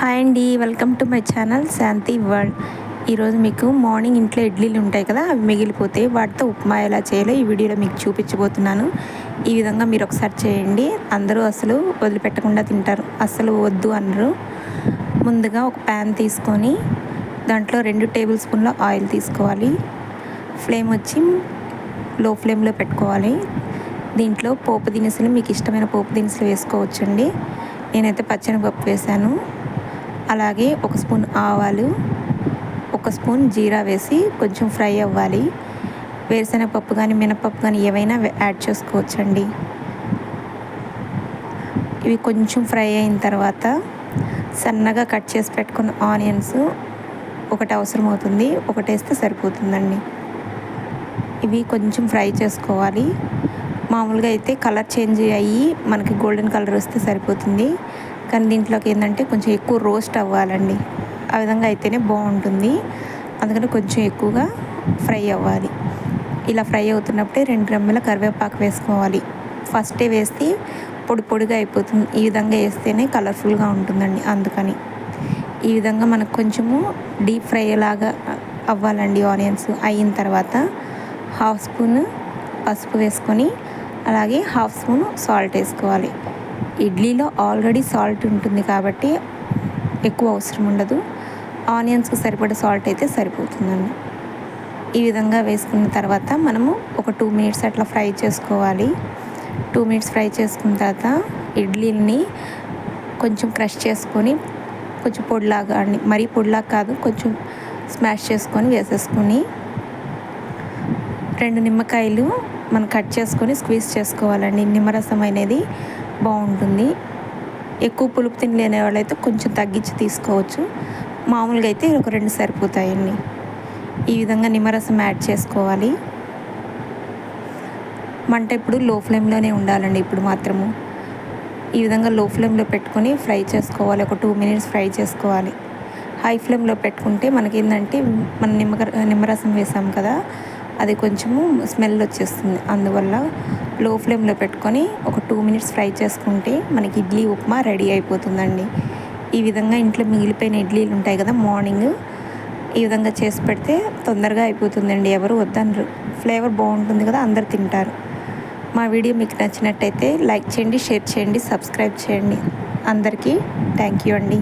Hi అండి welcome to my channel Shanti world. ఈరోజు మీకు మార్నింగ్ ఇంట్లో ఇడ్లీలు ఉంటాయి కదా అవి మిగిలిపోతే వాటితో ఉప్మా ఎలా చేయాలో ఈ వీడియోలో మీకు చూపించబోతున్నాను. ఈ విధంగా మీరు ఒకసారి చేయండి. అందరూ అసలు వదిలిపెట్టకుండా తింటారు. అసలు వద్దు అన్నారు ముందుగా ఒక ప్యాన్ తీసుకొని దాంట్లో రెండు టేబుల్ స్పూన్ల ఆయిల్ తీసుకోవాలి. ఫ్లేమ్ వచ్చి లో ఫ్లేమ్లో పెట్టుకోవాలి. దీంట్లో పోపు దినుసులు మీకు ఇష్టమైన పోపు దినుసులు వేసుకోవచ్చండి. నేనైతే పచ్చని పప్పు వేసాను. అలాగే ఒక స్పూన్ ఆవాలు ఒక స్పూన్ జీరా వేసి కొంచెం ఫ్రై అవ్వాలి. వేరుశెనగపప్పు కానీ మినపప్పు కానీ ఏవైనా యాడ్ చేసుకోవచ్చండి. ఇవి కొంచెం ఫ్రై అయిన తర్వాత సన్నగా కట్ చేసి పెట్టుకున్న ఆనియన్స్ ఒకటి అవసరం అవుతుంది ఒకటి వేస్తే సరిపోతుందండి. ఇవి కొంచెం ఫ్రై చేసుకోవాలి. మామూలుగా అయితే కలర్ చేంజ్ అయ్యి మనకి గోల్డెన్ కలర్ వస్తే సరిపోతుంది. కానీ దీంట్లోకి ఏంటంటే కొంచెం ఎక్కువ రోస్ట్ అవ్వాలండి. ఆ విధంగా అయితేనే బాగుంటుంది. అందుకని కొంచెం ఎక్కువగా ఫ్రై అవ్వాలి. ఇలా ఫ్రై అవుతున్నప్పుడే రెండు రెమ్మల కరివేపాకు వేసుకోవాలి. ఫస్టే వేస్తే పొడి పొడిగా అయిపోతుంది. ఈ విధంగా వేస్తేనే కలర్ఫుల్గా ఉంటుందండి అందుకని. ఈ విధంగా మనకు కొంచెము డీప్ ఫ్రై లాగా అవ్వాలండి ఆనియన్స్ అయిన తర్వాత హాఫ్ స్పూన్ పసుపు వేసుకొని అలాగే హాఫ్ స్పూన్ సాల్ట్ వేసుకోవాలి. ఇడ్లీలో ఆల్రెడీ సాల్ట్ ఉంటుంది కాబట్టి ఎక్కువ అవసరం ఉండదు. ఆనియన్స్కి సరిపడ సాల్ట్ అయితే సరిపోతుందండి. ఈ విధంగా వేసుకున్న తర్వాత మనము ఒక టూ మినిట్స్ అట్లా ఫ్రై చేసుకోవాలి. టూ మినిట్స్ ఫ్రై చేసుకున్న తర్వాత ఇడ్లీని కొంచెం క్రష్ చేసుకొని కొంచెం పొడిలాగా అండి మరీ పొడిలాగా కాదు కొంచెం స్మాష్ చేసుకొని వేసేసుకొని రెండు నిమ్మకాయలు మనం కట్ చేసుకొని స్క్వీజ్ చేసుకోవాలండి. నిమ్మరసం అనేది బాగుంటుంది. ఎక్కువ పులుపు తినలేని వాళ్ళైతే కొంచెం తగ్గించి తీసుకోవచ్చు. మామూలుగా అయితే ఒక రెండు సరిపోతాయండి ఈ విధంగా నిమ్మరసం యాడ్ చేసుకోవాలి. మంట ఇప్పుడు లో ఫ్లేమ్లోనే ఉండాలండి ఇప్పుడు మాత్రము. ఈ విధంగా లో ఫ్లేమ్లో పెట్టుకొని ఫ్రై చేసుకోవాలి. ఒక టూ మినిట్స్ ఫ్రై చేసుకోవాలి. హై ఫ్లేమ్లో పెట్టుకుంటే మనకి ఏంటంటే మనం నిమ్మ నిమ్మరసం వేసాం కదా అది కొంచెము స్మెల్ వచ్చేస్తుంది. అందువల్ల లో ఫ్లేమ్లో పెట్టుకొని ఒక టూ మినిట్స్ ఫ్రై చేసుకుంటే మనకి ఇడ్లీ ఉప్మా రెడీ అయిపోతుందండి. ఈ విధంగా ఇంట్లో మిగిలిపోయిన ఇడ్లీలు ఉంటాయి కదా మార్నింగ్ ఈ విధంగా చేసి పెడితే తొందరగా అయిపోతుందండి. ఎవరు వద్దనరు. ఫ్లేవర్ బాగుంటుంది కదా అందరు తింటారు. మా వీడియో మీకు నచ్చినట్టయితే లైక్ చేయండి షేర్ చేయండి సబ్స్క్రైబ్ చేయండి. అందరికీ థ్యాంక్ యూ అండి.